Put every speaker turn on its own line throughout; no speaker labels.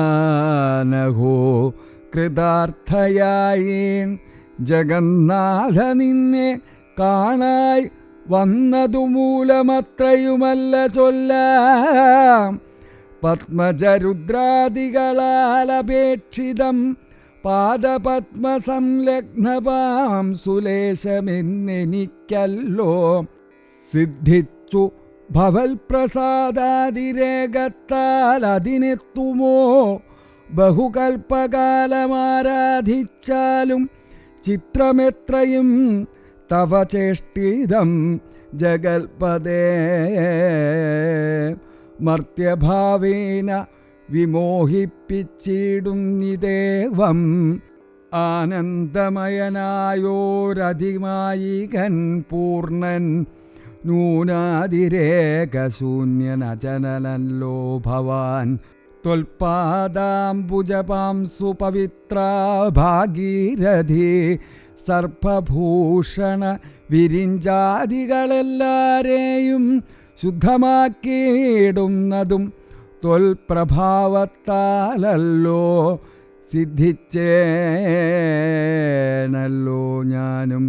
ഞാനഹോ കൃതാർത്ഥയായി ജഗന്നാഥ നിന്നെ കാണായി വന്നതു മൂലമത്രയുമല്ല ചൊല്ലാം പത്മജരുദ്രാദികളാലപേക്ഷിതം പാദപത്മസംലഗ്നപാം സുലേശമെന്നെനിക്കല്ലോ സിദ്ധിച്ചു ഭവൽപ്രസാദാതിരേകത്താൽ അതിനെത്തുമോ? ബഹുകൽപ്പകാലമാരാധിച്ചാലും ചിത്രമെത്രയും തവ ചേഷ്ടിതം ജഗൽപദേ മർത്യഭാവേന വിമോഹിപ്പിച്ചിടുന്നിദേവം ആനന്ദമയനായോരതിമായികൻ പൂർണൻ നൂനാതിരേകശൂന്യനചനനല്ലോ ഭവാൻ. ത്വൽപാദാംബുജപാം സുപവിത്രാ ഭാഗീരഥി സർപ്പഭൂഷണ വിരിഞ്ചാദികളെല്ലാരെയും ശുദ്ധമാക്കിയിടുന്നതും തൊൽപ്രഭാവത്താലല്ലോ സിദ്ധിച്ചേനല്ലോ ഞാനും.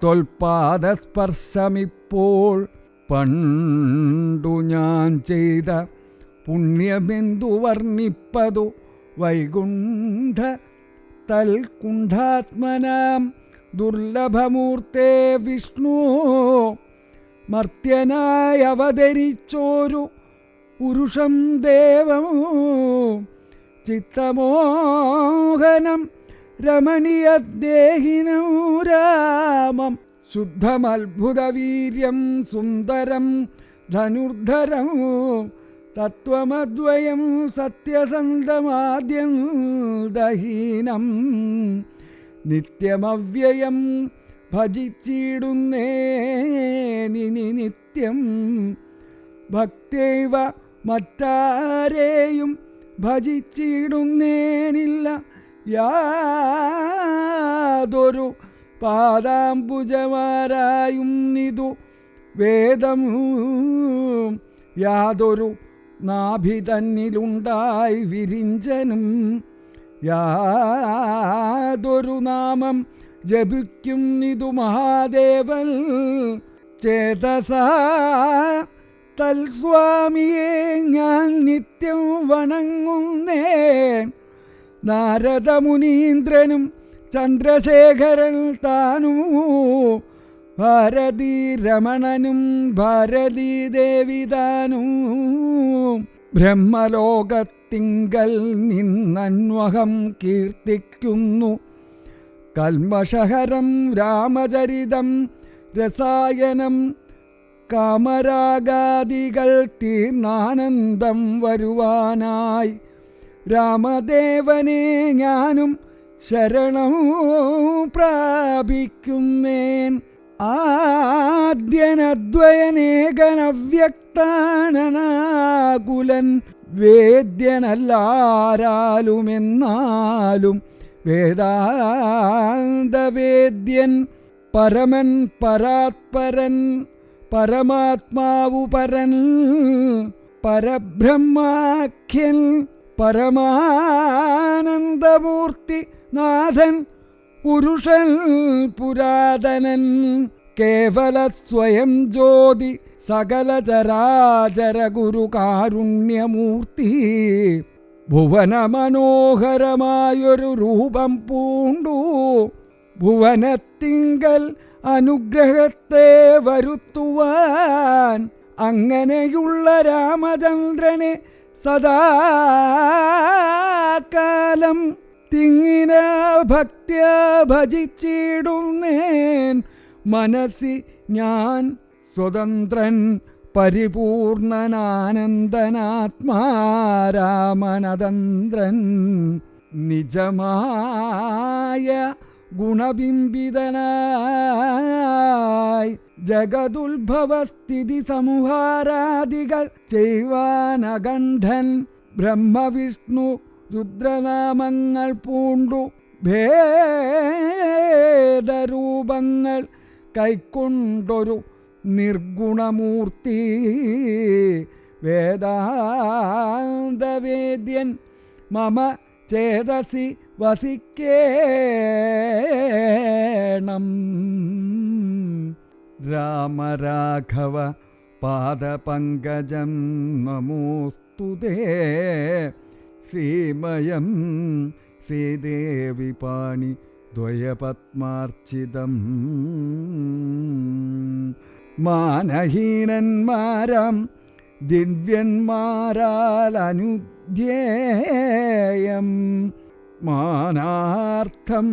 ത്വൽപാദസ്പർശമിപ്പോൾ പണ്ടു ഞാൻ ചെയ്ത പുണ്യമെന്തു വർണിപ്പതു? വൈകുണ്ഠ തൽകുണ്ഠാത്മനാം ദുർലഭമൂർത്തേ വിഷ്ണു. മർത്യനായി അവതരിച്ചോരു പുരുഷം ദേവമോ ചിത്തമോഹനം രമണീയദേഹിനം രാമം ശുദ്ധമത്ഭുതവീര്യം സുന്ദരം ധനുർധരം തത്വമദ്വയം സത്യസന്ധമാദ്യം ദഹീനം. നിത്യമവ്യയം ഭജിച്ചിടുന്നേനി നിത്യം. ഭക്തൈവ മറ്റാരെയും ഭജിച്ചിടുന്നേനില്ല. യാതൊരു പാദാംബുജമാരായും ഇതു വേദം യാതൊരു നാഭി തന്നിലുണ്ടായി വിരിഞ്ചനും യാതൊരു നാമം ജപിക്കും ഇതു മഹാദേവൻ ചേതസ തൽസ്വാമിയെ ഞാൻ നിത്യം വണങ്ങുന്നേ നാരദമുനീന്ദ്രനും ചന്ദ്രശേഖരൻ താനൂ. ഭാരതീ രമണനും ഭാരതീ ദേവി താനും. ബ്രഹ്മലോകത്തിങ്കൽ നിന്നന്വഹം കീർത്തിക്കുന്നു. കൽമഷഹരം രാമചരിതം രസായനം കാമരാഗാദികൾ തീർന്നാനന്ദം വരുവാനായി. രാമദേവനെ ഞാനും ശരണം പ്രാപിക്കുന്നേൻ. ആദ്യനദ്വയനേകനവ്യക്താനനാകുലൻ വേദ്യനല്ലാരാലുമെന്നാലും വേദാന്തവേദ്യൻ പരമൻ പരാത്പരൻ പരമാത്മാവു പരൻ പരബ്രഹ്മാഖ്യൻ പരമാനന്ദമൂർത്തി നാഥൻ പുരുഷൻ പുരാതനൻ കേവല സ്വയം ജ്യോതി സകല ചരാചര ഗുരു കാരുണ്യമൂർത്തി ഭുവന മനോഹരമായൊരു രൂപം പൂണ്ടു. ഭുവനത്തിങ്കൽ അനുഗ്രഹത്തെ വരുത്തുവാൻ അങ്ങനെയുള്ള രാമചന്ദ്രനെ സദാകാലം തിങ്ങിന ഭക്തിയ ഭജിച്ചിടുന്നേൻ മനസ്സി ഞാൻ സ്വതന്ത്രൻ പരിപൂർണനാനന്ദനാത്മാരാമനതന്ത്രൻ. നിജമായ ഗുണബിംബിതനായി ജഗതുത്ഭവസ്ഥിതി സംഹാരാദികൾ ചെയ്വാനകണ്ഠൻ ബ്രഹ്മവിഷ്ണു രുദ്രനാമങ്ങൾ പൂണ്ടു ഭേദരൂപങ്ങൾ കൈക്കൊണ്ടൊരു നിർഗുണമൂർത്തി. വേദാന്ത വേദ്യൻ മമ ചേതസി വസിക്കേണം. രാമരാഘവ പാദപങ്കജം നമോസ്തുതേ ശ്രീമയം ശ്രീദേവി പാണി ദ്വയപത്മാർച്ചിതം. മാനഹീനന്മാരാം ദിവ്യന്മാരാൽ അനുധ്യേയം മാനാർത്ഥം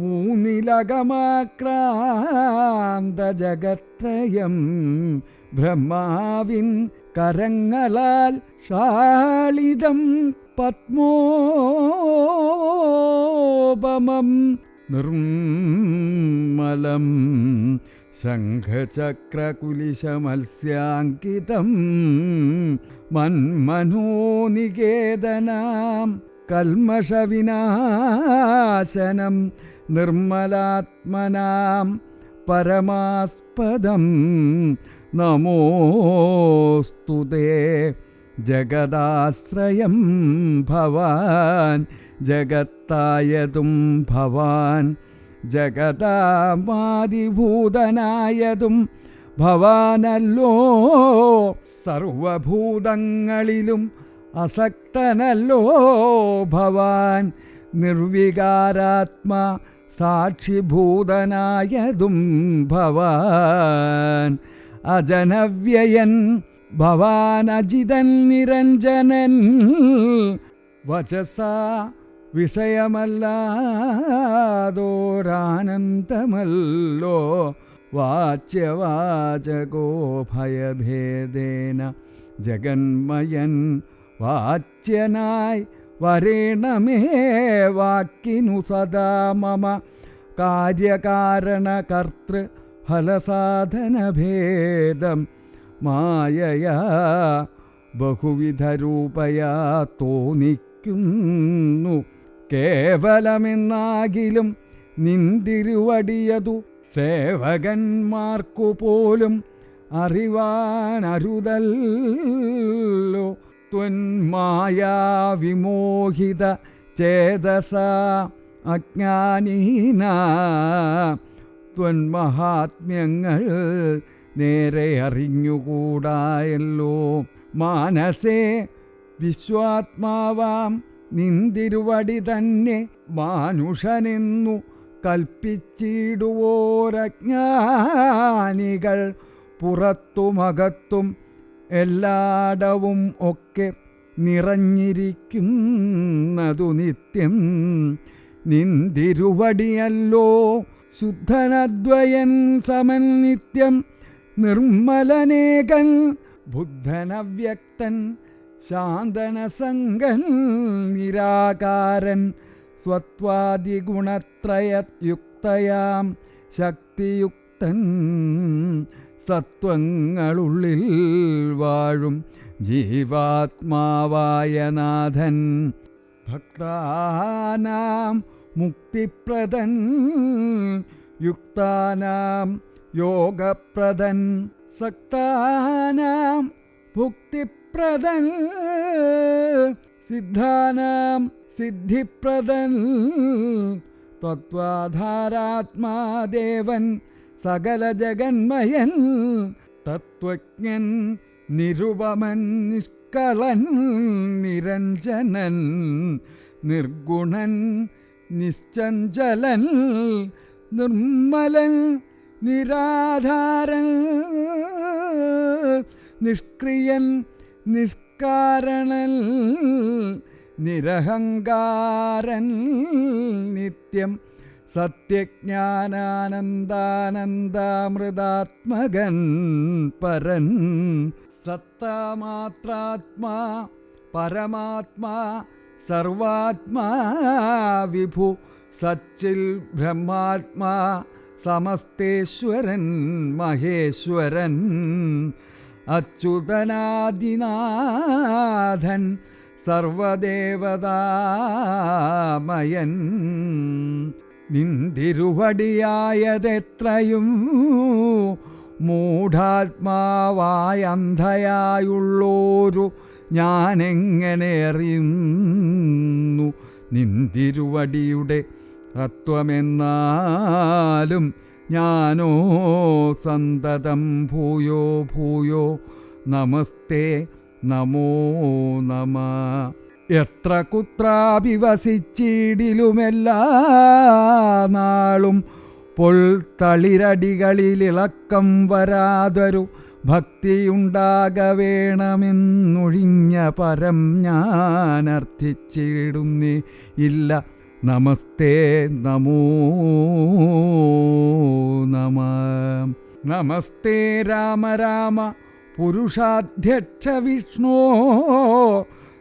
മൂന്നിലകമാക്രാന്ത ജഗത്രയം ബ്രഹ്മാവിൻ കരങ്ങളാൽ ഷാളിതം പത്മോപമം നിർമ്മലം ശംഖചക്രകുലിശമത്സ്യാങ്കിതം മന്മനോനികേതനാം കൽമഷവിനാശനം നിർമ്മലാത്മനാം പരമാസ്പദം. നമോസ്തുതേ ജഗദാശ്രയം ഭവാൻ ജഗത്തായതും ഭവാൻ ജഗതാമാതിഭൂതനായതും ഭവാനല്ലോ. സർവഭൂതങ്ങളിലും അസക്തനല്ലോ ഭവാൻ നിർവികാരാത്മാ സാക്ഷിഭൂതനായതും ഭവാൻ അജനവ്യയൻ ഭവാൻ അജിതൻ നിരഞ്ജനൻ വചസ വിഷയമല്ലാതോരാനന്ദമല്ലോ വാച്യവാചകോ ഭയഭേദേന ജഗന്മയൻ വാച്യനായി വരേണമേ വാക്കിനു സദാ മമ. കാര്യകാരണകർത്തൃ ഫലസാധനഭേദം മായയാ ബഹുവിധരൂപയാ തോന്നിക്കുന്നു. കേവലമെന്നാകിലും നിന്തിരുവടിയതു സേവകന്മാർക്കു പോലും അറിവാനരുതല്ലോ. ത്വന്മായാ വിമോഹിത ചേതസ അജ്ഞാനീന ത്വന്മഹാത്മ്യങ്ങൾ നേരെ അറിഞ്ഞുകൂടായല്ലോ മാനസേ വിശ്വാത്മാവാം നിന്തിരുവടി തന്നെ മാനുഷനെന്നു കൽപ്പിച്ചിടുവോരജ്ഞാനികൾ. പുറത്തുമകത്തും എല്ലാടവും ഒക്കെ നിറഞ്ഞിരിക്കുന്നതു നിത്യം. നിന്തിരുവടിയല്ലോ ശുദ്ധനദ്വയൻ സമൻ നിത്യം. നിർമ്മലനേകൻ ബുദ്ധനവ്യക്തൻ ശാന്തനസംഗൻ നിരാകാരൻ. സ്വത്വാദിഗുണത്രയയുക്തയാം ശക്തിയുക്തൻ. സത്വങ്ങളുള്ളിൽ വാഴും ജീവാത്മാവായ നാഥൻ. ഭക്താനാം മുക്തിപ്രദൻ യുക്താനാം യോഗപ്രദൻ. സക്താനാം ഭുക്തിപ്രദൻ സിദ്ധാനാം സിദ്ധിപ്രദൻ. തത്വാധാരാത്മാദേവൻ സകല ജഗന്മയൻ തത്വജ്ഞൻ നിരുപമൻ നിഷ്കളൻ നിരഞ്ജനൻ നിർഗുണൻ നിശ്ചഞ്ചലൻ നിർമ്മലൻ നിരാധാരൻ നിഷ്ക്രിയൻ നിഷ്കാരണൻ നിരഹങ്കാരൻ നിത്യം സത്യജ്ഞാനാനന്ദാനന്ദാമൃതാത്മകൻ പരൻ സത്താമാത്രാത്മാ പരമാത്മാ സർവാത്മാ വിഭു സച്ചിൽ ബ്രഹ്മാത്മാ സമസ്തേശ്വരൻ മഹേശ്വരൻ അച്യുതനാദിനാഥൻ സർവദേവതാമയൻ നിന്തിരുവടിയായതെത്രയും മൂഢാത്മാവായ അന്ധയായുള്ളോരു ഞാനെങ്ങനെ അറിയുന്നു നിന്തിരുവടിയുടെ തത്വമെന്നാലും ഞാനോ സന്തതം ഭൂയോ ഭൂയോ നമസ്തേ നമോ നമ. എത്ര കുത്രാഭിവസിച്ചിടിലുമെല്ലാ നാളും പൊൾത്തളിരടികളിലിളക്കം വരാതൊരു ഭക്തിയുണ്ടാക വേണമെന്നൊഴിഞ്ഞ പരം ഞാനർത്ഥിച്ചിടുന്നേ ഇല്ല നമസ്തേ നമോ നമ. നമസ്തേ രാമ രാമ പുരുഷാധ്യക്ഷ വിഷ്ണോ.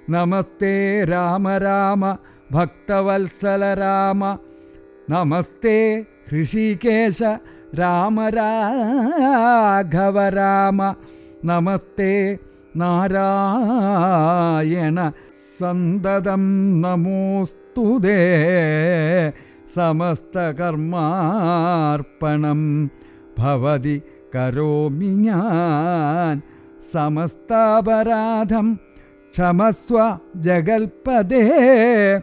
നമസ്തേ രാമ രാമ ഭക്തവത്സല രാമ. നമസ്തേ ഋഷികേശ രാമ രാഘവ രാമ. നമസ്തേ നാരായണ സന്തതം നമോസ്തുതേ സമസ്തകർമാർപ്പണം ഭവതി കരോമി ഞാൻ. സമസ്താപരാധം क्षमस्व जगल्पदे।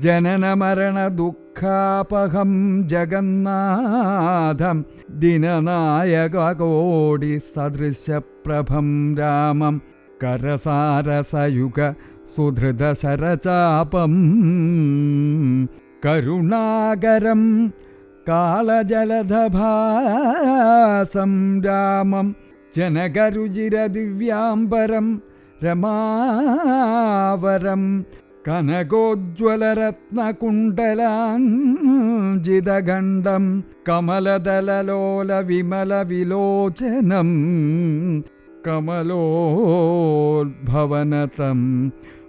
जननमरणदुःखापहं जगन्नाथं। दिननायककोटिसदृशप्रभं रामं। करसारसयुग सुधृतशरचापं करुणाकरं कालजलधभासं रामं। जनकरुचिरदिव्याम्बरम् രാമം കനകോജ്വലരത്നകുണ്ടലാഞ്ജിതഖണ്ഡം രമാവരം വിമല വിലോചനം കമലോദ്ഭവനതം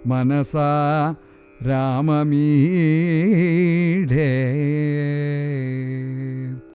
മനസാ രാമമീഡേ